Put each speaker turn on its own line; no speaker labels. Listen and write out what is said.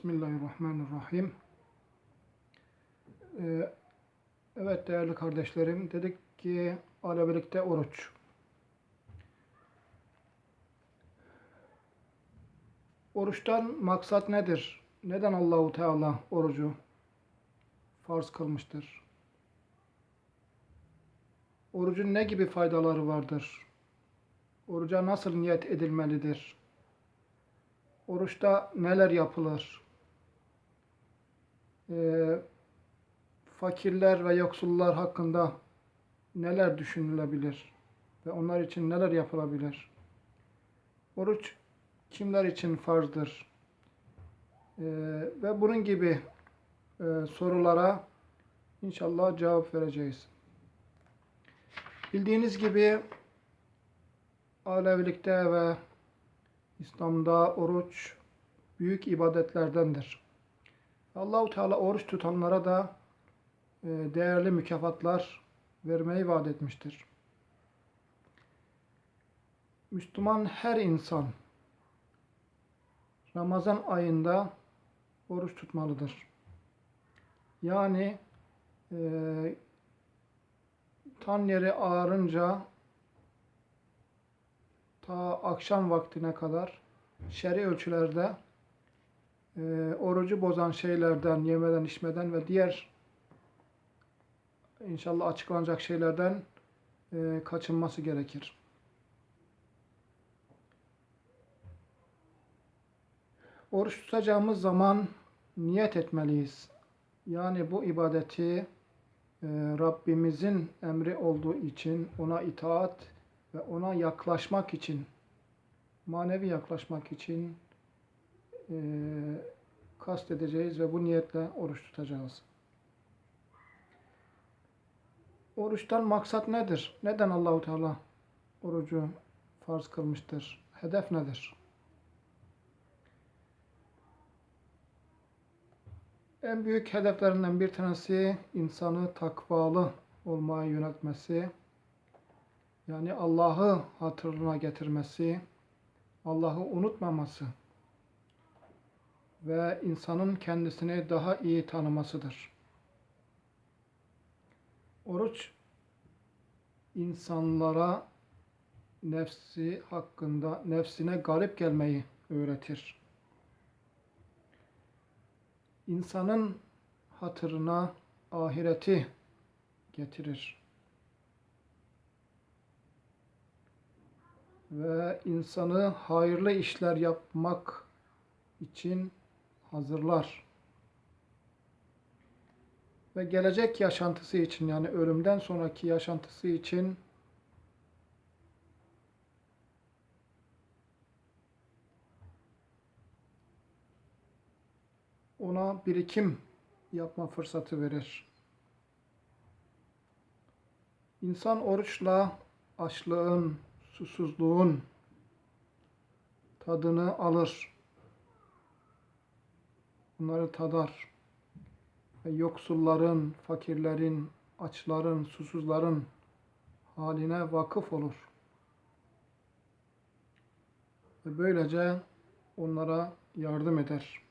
Bismillahirrahmanirrahim. Ee, evet değerli kardeşlerim, dedik ki Alevilikte oruç. Oruçtan maksat nedir? Neden Allahu Teala orucu farz kılmıştır? Orucun ne gibi faydaları vardır? Oruca nasıl niyet edilmelidir? Oruçta neler yapılır? Ee, fakirler ve yoksullar hakkında neler düşünülebilir? Ve onlar için neler yapılabilir? Oruç kimler için farzdır? Ee, ve bunun gibi e, sorulara inşallah cevap vereceğiz. Bildiğiniz gibi Alevilikte ve İslam'da oruç büyük ibadetlerdendir. Allahu Teala oruç tutanlara da e, değerli mükafatlar vermeyi vaat etmiştir. Müslüman her insan Ramazan ayında oruç tutmalıdır. Yani e, tan yeri ağarınca ta akşam vaktine kadar şer'i ölçülerde e, orucu bozan şeylerden, yemeden, içmeden ve diğer inşallah açıklanacak şeylerden e, kaçınması gerekir. Oruç tutacağımız zaman niyet etmeliyiz. Yani bu ibadeti e, Rabbimizin emri olduğu için ona itaat ve ona yaklaşmak için, manevi yaklaşmak için e, kast edeceğiz ve bu niyetle oruç tutacağız. Oruçtan maksat nedir? Neden Allahu Teala orucu farz kılmıştır? Hedef nedir? En büyük hedeflerinden bir tanesi insanı takvalı olmaya yöneltmesi, yani Allah'ı hatırına getirmesi, Allah'ı unutmaması ve insanın kendisini daha iyi tanımasıdır. Oruç insanlara nefsi hakkında nefsine garip gelmeyi öğretir. İnsanın hatırına ahireti getirir. Ve insanı hayırlı işler yapmak için hazırlar. Ve gelecek yaşantısı için yani ölümden sonraki yaşantısı için ona birikim yapma fırsatı verir. İnsan oruçla açlığın, susuzluğun tadını alır. Bunları tadar. Ve yoksulların, fakirlerin, açların, susuzların haline vakıf olur. Ve böylece onlara yardım eder.